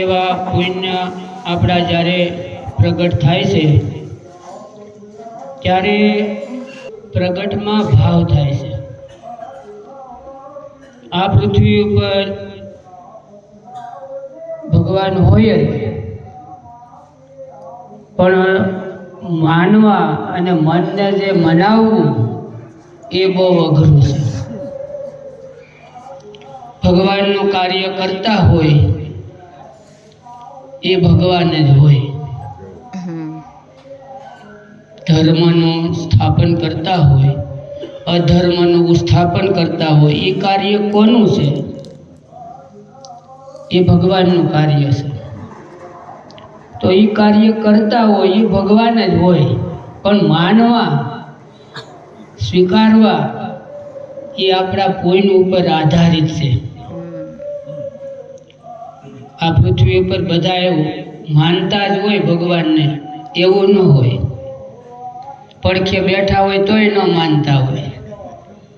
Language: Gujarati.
એવા પુણ્ય આપણા જ્યારે પ્રગટ થાય છે, ત્યારે પ્રગટમાં ભાવ થાય છે. આ પૃથ્વી ઉપર ભગવાન હોય જ, પણ માનવા અને મનને જે મનાવવું એ બહુ અઘરું છે. ભગવાનનું કાર્ય કરતા હોય એ ભગવાન જ હોય. ધર્મનું સ્થાપન કરતા હોય અધર્મનું સ્થાપન કરતા હોય એ કાર્ય કોનું છે? એ ભગવાનનું કાર્ય છે. તો એ કાર્ય કરતા હોય એ ભગવાન જ હોય. પણ માનવા સ્વીકારવા એ આપણા કોઈની ઉપર આધારિત છે. આ પૃથ્વી ઉપર બધા એવું માનતા જ હોય ભગવાનને, એવું ન હોય. પડખે બેઠા હોય તોય ન માનતા